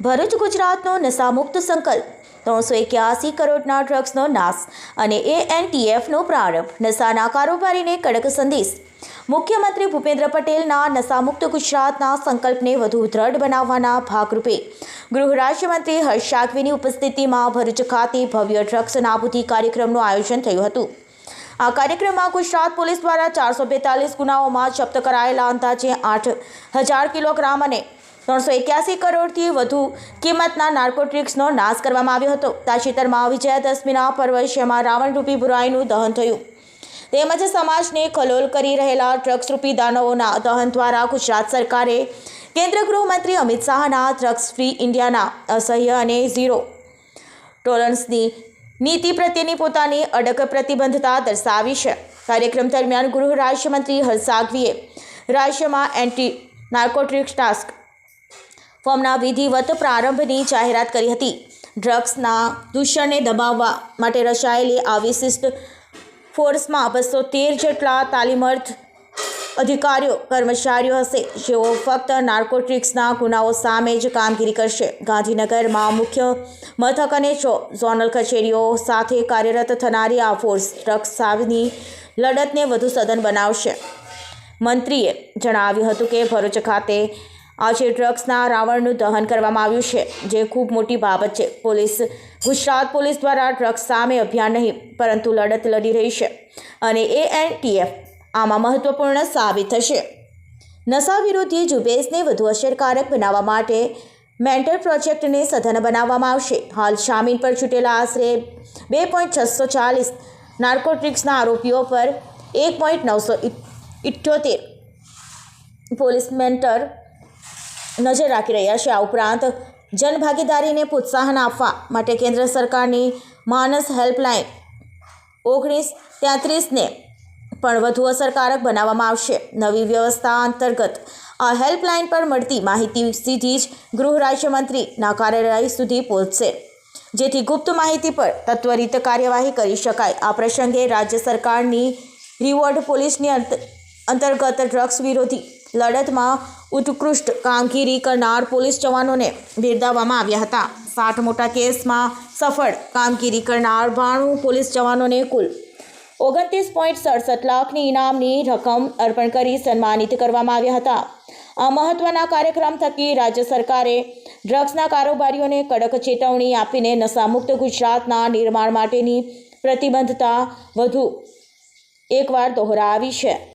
ભરૂચ ગુજરાતનો નશામુક્ત સંકલ્પ. ત્રણસો એક્યાસી કરોડના ડ્રગ્સનો નાશ અને એએનટીએફનો પ્રારંભ. નશાના કારોબારીને કડક સંદેશ. મુખ્યમંત્રી ભૂપેન્દ્ર પટેલના નશામુક્ત ગુજરાતના સંકલ્પને વધુ દ્રઢ બનાવવાના ભાગરૂપે ગૃહ રાજ્યમંત્રી હર્ષ સાગવીની ઉપસ્થિતિમાં ભરૂચ ખાતે ભવ્ય ડ્રગ્સ નાબૂદી કાર્યક્રમનું આયોજન થયું હતું. આ કાર્યક્રમમાં ગુજરાત પોલીસ દ્વારા ચારસો બેતાલીસ ગુનાઓમાં જપ્ત કરાયેલા અંદાજે આઠ હજાર કિલોગ્રામ અને ત્રણસો એક્યાસી કરોડથી વધુ કિંમતના નાર્કોટ્રિક્સનો નાશ કરવામાં આવ્યો હતો. તાજેતરમાં વિજયાદશમીના પર્વ રાવણરૂપી બુરાઈનું દહન થયું. તેમજ સમાજને ખલોલ કરી રહેલા ડ્રગ્સરૂપી દાનવોના દહન દ્વારા ગુજરાત સરકારે કેન્દ્ર ગૃહમંત્રી અમિત શાહના ડ્રગ્સ ફ્રી ઇન્ડિયાના અસહ્ય અને ઝીરો ટોલરન્સની નીતિ પ્રત્યેની પોતાની અડગ પ્રતિબદ્ધતા દર્શાવી છે. કાર્યક્રમ દરમિયાન ગૃહ રાજ્યમંત્રી હર્ષાગવીએ રાજ્યમાં એન્ટી નાર્કોટિક્સ ટાસ્ક ફોર્મના વિધિવત પ્રારંભની જાહેરાત કરી હતી. ડ્રગ્સના દૂષણને દબાવવા માટે રચાયેલી આ વિશિષ્ટ ફોર્સમાં બસો તેર જેટલા તાલીમર્થ અધિકારીઓ, કર્મચારીઓ હશે. જેઓ ફક્ત નાર્કોટિક્સના ગુનાઓ સામે જ કામગીરી કરશે. ગાંધીનગરમાં મુખ્ય મથક અને ઝોનલ કચેરીઓ સાથે કાર્યરત થનારી આ ફોર્સ ડ્રગ્સ સાવની લડતને વધુ સઘન બનાવશે. મંત્રીએ જણાવ્યું હતું કે ભરૂચ ખાતે આજે ડ્રગ્સના રાવણનું દહન કરવામાં આવ્યું છે, જે ખૂબ મોટી બાબત છે. પોલીસ, ગુજરાત પોલીસ દ્વારા ડ્રગ્સ સામે અભિયાન નહીં, પરંતુ લડત લડી રહી છે. અને એએનટીએફ આમાં મહત્વપૂર્ણ સાબિત થશે. નશા વિરોધી ઝુંબેશને વધુ અસરકારક બનાવવા માટે મેન્ટર પ્રોજેક્ટને સઘન બનાવવામાં આવશે. હાલ જામીન પર છૂટેલા આશરે બે પોઈન્ટ છસો ચાલીસ નાર્કોટિક્સના આરોપીઓ પર એક પોઈન્ટ નવસો ઇઠ્ઠોતેર પોલીસ મેન્ટર નજર રાખી રહ્યા છે. આ ઉપરાંત જનભાગીદારીને પ્રોત્સાહન આપવા માટે કેન્દ્ર સરકારની માનસ હેલ્પલાઇન ઓગણીસ તેત્રીસને પણ વધુ અસરકારક બનાવવામાં આવશે. નવી વ્યવસ્થા અંતર્ગત આ હેલ્પલાઇન પર મળતી માહિતી સીધી જ ગૃહ રાજ્યમંત્રીના કાર્યાલય સુધી પહોંચશે. જેથી ગુપ્ત માહિતી પર તત્વરિત કાર્યવાહી કરી શકાય. આ પ્રસંગે રાજ્ય સરકારની રિવોર્ડ પોલીસની અંત- અંતર્ગત ડ્રગ્સ વિરોધી લડતમાં ઉત્કૃષ્ટ કામગીરી કરનાર પોલીસ જવાનોને બિરદાવવામાં આવ્યા હતા. સાઠ મોટા કેસમાં સફળ કામગીરી કરનાર બાણું પોલીસ જવાનોને કુલ ઓગણત્રીસ પોઈન્ટ સડસઠ લાખની ઇનામની રકમ અર્પણ કરી સન્માનિત કરવામાં આવ્યા હતા. આ મહત્વના કાર્યક્રમ થકી રાજ્ય સરકારે ડ્રગ્સના કારોબારીઓને કડક ચેતવણી આપીને નશામુક્ત ગુજરાતના નિર્માણ માટેની પ્રતિબદ્ધતા વધુ એકવાર દોહરાવી છે.